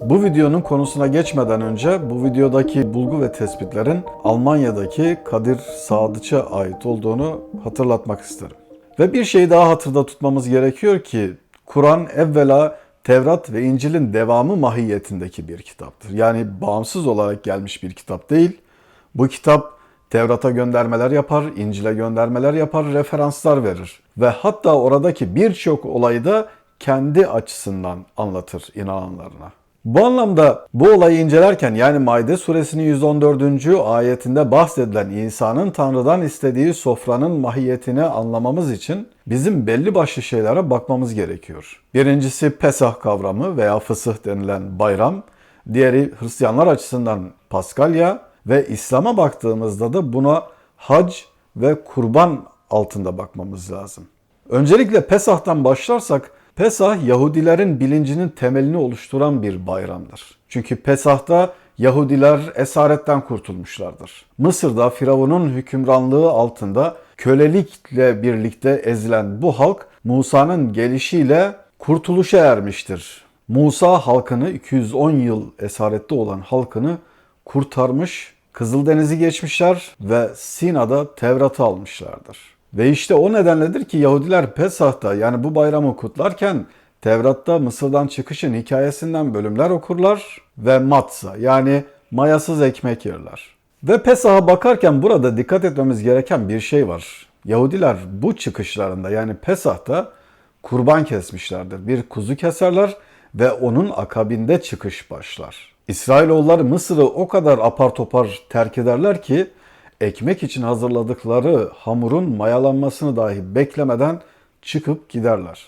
Bu videonun konusuna geçmeden önce bu videodaki bulgu ve tespitlerin Almanya'daki Kadir Sadıç'a ait olduğunu hatırlatmak isterim. Ve bir şeyi daha hatırda tutmamız gerekiyor ki Kur'an evvela Tevrat ve İncil'in devamı mahiyetindeki bir kitaptır. Yani bağımsız olarak gelmiş bir kitap değil. Bu kitap Tevrat'a göndermeler yapar, İncil'e göndermeler yapar, referanslar verir. Ve hatta oradaki birçok olayı da kendi açısından anlatır inananlarına. Bu anlamda bu olayı incelerken yani Maide suresinin 114. ayetinde bahsedilen İsa'nın Tanrı'dan istediği sofranın mahiyetini anlamamız için bizim belli başlı şeylere bakmamız gerekiyor. Birincisi Pesah kavramı veya fısıh denilen bayram. Diğeri Hristiyanlar açısından Paskalya ve İslam'a baktığımızda da buna hac ve kurban altında bakmamız lazım. Öncelikle Pesah'tan başlarsak Pesah Yahudilerin bilincinin temelini oluşturan bir bayramdır. Çünkü Pesah'ta Yahudiler esaretten kurtulmuşlardır. Mısır'da Firavun'un hükümranlığı altında kölelikle birlikte ezilen bu halk Musa'nın gelişiyle kurtuluşa ermiştir. Musa halkını 210 yıl esarette olan halkını kurtarmış, Kızıldeniz'i geçmişler ve Sina'da Tevrat'ı almışlardır. Ve işte o nedenledir ki Yahudiler Pesah'ta yani bu bayramı kutlarken Tevrat'ta Mısır'dan çıkışın hikayesinden bölümler okurlar ve matza yani mayasız ekmek yerler. Ve Pesah'a bakarken burada dikkat etmemiz gereken bir şey var. Yahudiler bu çıkışlarında yani Pesah'ta kurban kesmişlerdir. Bir kuzu keserler ve onun akabinde çıkış başlar. İsrailoğulları Mısır'ı o kadar apar topar terk ederler ki ekmek için hazırladıkları hamurun mayalanmasını dahi beklemeden çıkıp giderler.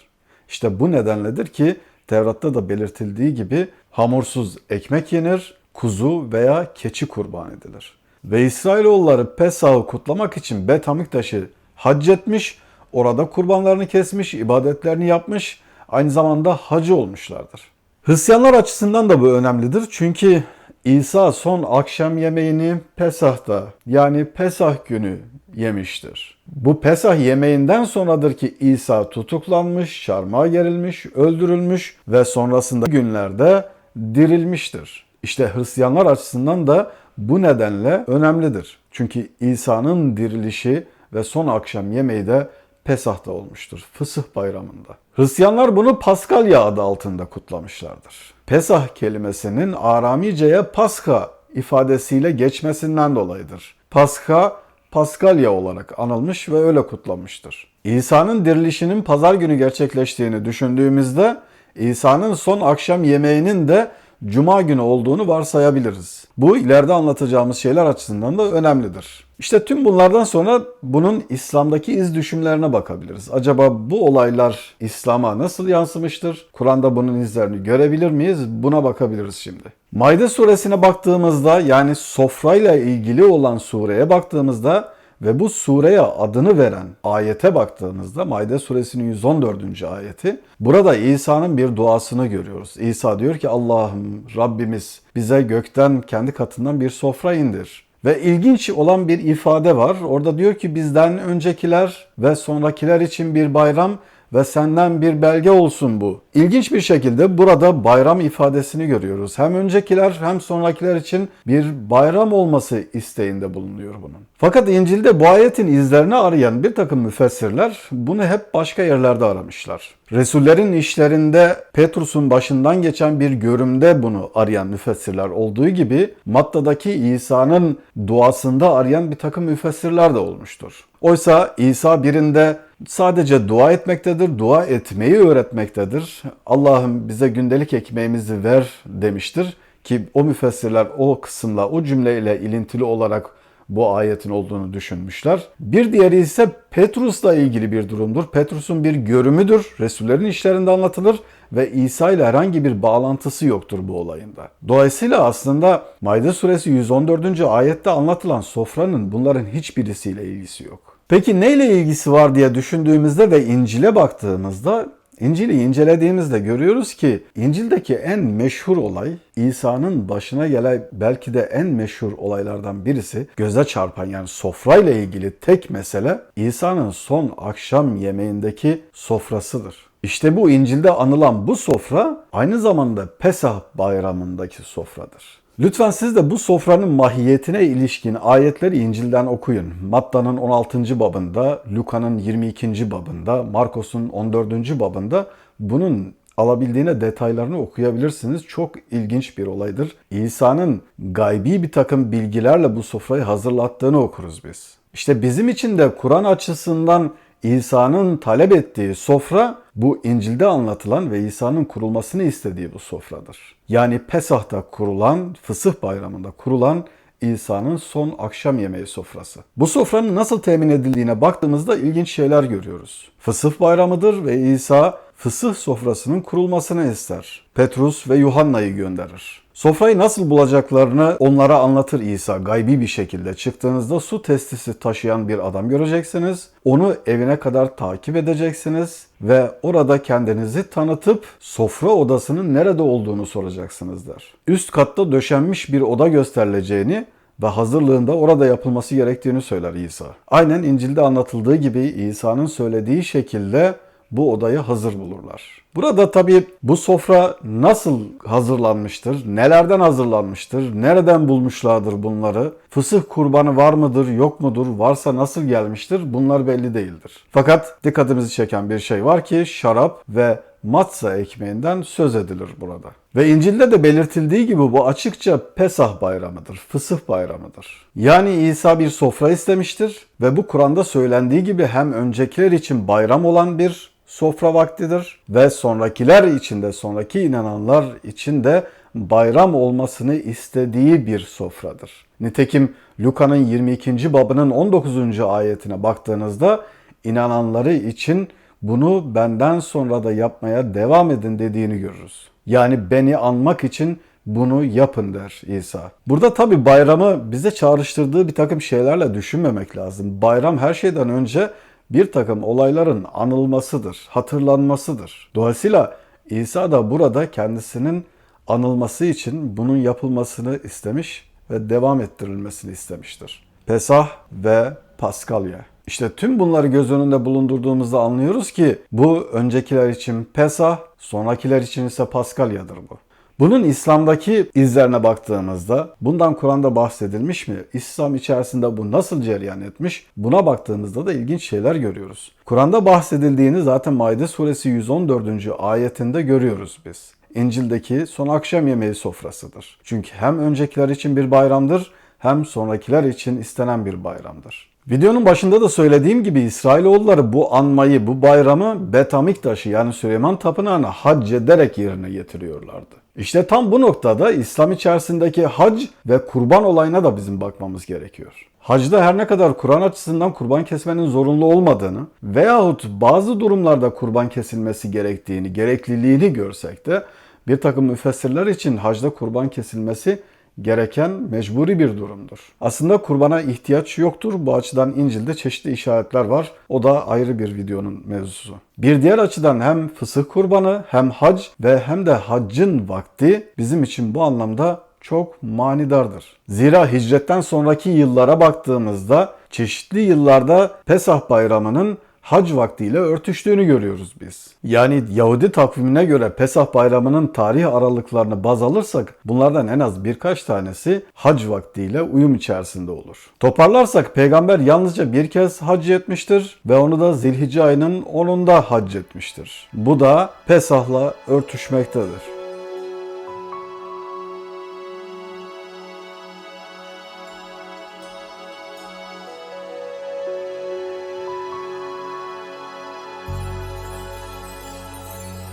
İşte bu nedenledir ki Tevrat'ta da belirtildiği gibi hamursuz ekmek yenir, kuzu veya keçi kurban edilir. Ve İsrailoğulları Pesah'ı kutlamak için Bet Amiktaş'ı hac etmiş, orada kurbanlarını kesmiş, ibadetlerini yapmış, aynı zamanda hacı olmuşlardır. Hristiyanlar açısından da bu önemlidir. Çünkü İsa son akşam yemeğini Pesah'ta yani Pesah günü yemiştir. Bu Pesah yemeğinden sonradır ki İsa tutuklanmış, çarmıha gerilmiş, öldürülmüş ve sonrasında günlerde dirilmiştir. İşte Hristiyanlar açısından da bu nedenle önemlidir. Çünkü İsa'nın dirilişi ve son akşam yemeği de Pesah'ta olmuştur. Fısıh bayramında. Hristiyanlar bunu Paskalya adı altında kutlamışlardır. Pesah kelimesinin Aramice'ye Paska ifadesiyle geçmesinden dolayıdır. Paska, Paskalya olarak anılmış ve öyle kutlanmıştır. İsa'nın dirilişinin pazar günü gerçekleştiğini düşündüğümüzde İsa'nın son akşam yemeğinin de Cuma günü olduğunu varsayabiliriz. Bu ileride anlatacağımız şeyler açısından da önemlidir. İşte tüm bunlardan sonra bunun İslam'daki iz düşümlerine bakabiliriz. Acaba bu olaylar İslam'a nasıl yansımıştır? Kur'an'da bunun izlerini görebilir miyiz? Buna bakabiliriz şimdi. Maide suresine baktığımızda yani sofrayla ilgili olan sureye baktığımızda ve bu sureye adını veren ayete baktığımızda Maide suresinin 114. ayeti burada İsa'nın bir duasını görüyoruz. İsa diyor ki Allah'ım Rabbimiz bize gökten kendi katından bir sofra indir. Ve ilginç olan bir ifade var. Orada diyor ki bizden öncekiler ve sonrakiler için bir bayram ve senden bir belge olsun bu. İlginç bir şekilde burada bayram ifadesini görüyoruz. Hem öncekiler hem sonrakiler için bir bayram olması isteğinde bulunuyor bunun. Fakat İncil'de bu ayetin izlerini arayan bir takım müfessirler bunu hep başka yerlerde aramışlar. Resullerin işlerinde Petrus'un başından geçen bir görümde bunu arayan müfessirler olduğu gibi Matta'daki İsa'nın duasında arayan bir takım müfessirler de olmuştur. Oysa İsa birinde sadece dua etmektedir, dua etmeyi öğretmektedir. Allah'ım bize gündelik ekmeğimizi ver demiştir ki o müfessirler o kısımla, o cümleyle ilintili olarak bu ayetin olduğunu düşünmüşler. Bir diğeri ise Petrus'la ilgili bir durumdur. Petrus'un bir görümüdür. Resullerin işlerinde anlatılır ve İsa ile herhangi bir bağlantısı yoktur bu olayında. Dolayısıyla aslında Maide suresi 114. ayette anlatılan sofranın bunların hiçbirisiyle ilgisi yok. Peki neyle ilgisi var diye düşündüğümüzde ve İncil'e baktığımızda İncil'i incelediğimizde görüyoruz ki İncil'deki en meşhur olay İsa'nın başına gelen belki de en meşhur olaylardan birisi göze çarpan yani sofrayla ilgili tek mesele İsa'nın son akşam yemeğindeki sofrasıdır. İşte bu İncil'de anılan bu sofra aynı zamanda Pesah bayramındaki sofradır. Lütfen siz de bu sofranın mahiyetine ilişkin ayetleri İncil'den okuyun. Matta'nın 16. babında, Luka'nın 22. babında, Markos'un 14. babında bunun alabildiğine detaylarını okuyabilirsiniz. Çok ilginç bir olaydır. İsa'nın gaybi bir takım bilgilerle bu sofrayı hazırlattığını okuruz biz. İşte bizim için de Kur'an açısından İsa'nın talep ettiği sofra bu İncil'de anlatılan ve İsa'nın kurulmasını istediği bu sofradır. Yani Pesah'ta kurulan, Fısıh Bayramı'nda kurulan İsa'nın son akşam yemeği sofrası. Bu sofranın nasıl temin edildiğine baktığımızda ilginç şeyler görüyoruz. Fısıh bayramıdır ve İsa fısıh sofrasının kurulmasını ister. Petrus ve Yuhanna'yı gönderir. Sofrayı nasıl bulacaklarını onlara anlatır İsa gaybi bir şekilde. Çıktığınızda su testisi taşıyan bir adam göreceksiniz. Onu evine kadar takip edeceksiniz ve orada kendinizi tanıtıp sofra odasının nerede olduğunu soracaksınız der. Üst katta döşenmiş bir oda gösterileceğini ve hazırlığında orada yapılması gerektiğini söyler İsa. Aynen İncil'de anlatıldığı gibi İsa'nın söylediği şekilde bu odayı hazır bulurlar. Burada tabii bu sofra nasıl hazırlanmıştır, nelerden hazırlanmıştır, nereden bulmuşlardır bunları, fısıh kurbanı var mıdır, yok mudur, varsa nasıl gelmiştir bunlar belli değildir. Fakat dikkatimizi çeken bir şey var ki şarap ve matza ekmeğinden söz edilir burada. Ve İncil'de de belirtildiği gibi bu açıkça Pesah bayramıdır, fısıh bayramıdır. Yani İsa bir sofra istemiştir ve bu Kur'an'da söylendiği gibi hem öncekiler için bayram olan bir sofra vaktidir ve sonrakiler için de sonraki inananlar için de bayram olmasını istediği bir sofradır. Nitekim Luka'nın 22. babının 19. ayetine baktığınızda inananları için bunu benden sonra da yapmaya devam edin dediğini görürüz. Yani beni anmak için bunu yapın der İsa. Burada tabi bayramı bize çağrıştırdığı bir takım şeylerle düşünmemek lazım. Bayram her şeyden önce bir takım olayların anılmasıdır, hatırlanmasıdır. Dolayısıyla İsa da burada kendisinin anılması için bunun yapılmasını istemiş ve devam ettirilmesini istemiştir. Pesah ve Paskalya. İşte tüm bunları göz önünde bulundurduğumuzda anlıyoruz ki bu öncekiler için Pesah, sonrakiler için ise Paskalya'dır bu. Bunun İslam'daki izlerine baktığımızda bundan Kur'an'da bahsedilmiş mi? İslam içerisinde bu nasıl cereyan etmiş? Buna baktığımızda da ilginç şeyler görüyoruz. Kur'an'da bahsedildiğini zaten Maide suresi 114. ayetinde görüyoruz biz. İncil'deki son akşam yemeği sofrasıdır. Çünkü hem öncekiler için bir bayramdır hem sonrakiler için istenen bir bayramdır. Videonun başında da söylediğim gibi İsrailoğulları bu anmayı, bu bayramı Betamiktaş'ı yani Süleyman Tapınağı'na hac ederek yerine getiriyorlardı. İşte tam bu noktada İslam içerisindeki hac ve kurban olayına da bizim bakmamız gerekiyor. Hacda her ne kadar Kur'an açısından kurban kesmenin zorunlu olmadığını veyahut bazı durumlarda kurban kesilmesi gerektiğini, gerekliliğini görsek de bir takım müfessirler için hacda kurban kesilmesi gereken mecburi bir durumdur. Aslında kurbana ihtiyaç yoktur. Bu açıdan İncil'de çeşitli işaretler var. O da ayrı bir videonun mevzusu. Bir diğer açıdan hem fısıh kurbanı hem hac ve hem de haccın vakti bizim için bu anlamda çok manidardır. Zira hicretten sonraki yıllara baktığımızda çeşitli yıllarda Pesah bayramının hac vaktiyle örtüştüğünü görüyoruz biz. Yani Yahudi takvimine göre Pesah bayramının tarih aralıklarını baz alırsak bunlardan en az birkaç tanesi hac vaktiyle uyum içerisinde olur. Toparlarsak peygamber yalnızca bir kez hac etmiştir ve onu da Zilhicce ayının 10'unda hac etmiştir. Bu da Pesah'la örtüşmektedir.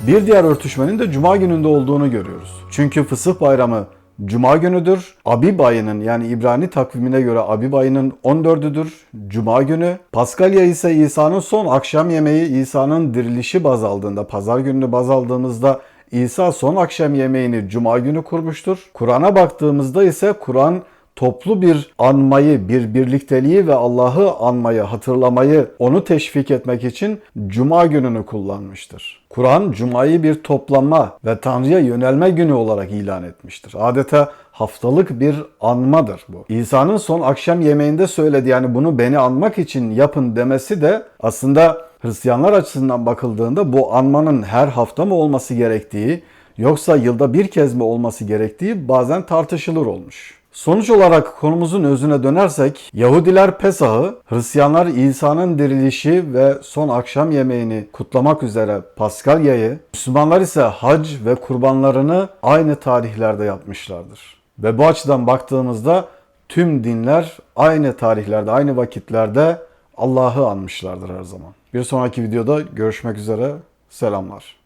Bir diğer örtüşmenin de cuma gününde olduğunu görüyoruz. Çünkü fısıh bayramı cuma günüdür. Abib ayının yani İbrani takvimine göre Abib ayının 14'üdür. Cuma günü. Paskalya ise İsa'nın son akşam yemeği İsa'nın dirilişi baz aldığında, pazar gününü baz aldığımızda İsa son akşam yemeğini cuma günü kurmuştur. Kur'an'a baktığımızda ise Kur'an toplu bir anmayı, bir birlikteliği ve Allah'ı anmayı, hatırlamayı, onu teşvik etmek için Cuma gününü kullanmıştır. Kur'an Cuma'yı bir toplanma ve Tanrı'ya yönelme günü olarak ilan etmiştir. Adeta haftalık bir anmadır bu. İsa'nın son akşam yemeğinde söyledi yani bunu beni anmak için yapın demesi de aslında Hristiyanlar açısından bakıldığında bu anmanın her hafta mı olması gerektiği yoksa yılda bir kez mi olması gerektiği bazen tartışılır olmuş. Sonuç olarak konumuzun özüne dönersek Yahudiler Pesah'ı, Hristiyanlar İsa'nın dirilişi ve son akşam yemeğini kutlamak üzere Paskalya'yı, Müslümanlar ise hac ve kurbanlarını aynı tarihlerde yapmışlardır. Ve bu açıdan baktığımızda tüm dinler aynı tarihlerde, aynı vakitlerde Allah'ı anmışlardır her zaman. Bir sonraki videoda görüşmek üzere. Selamlar.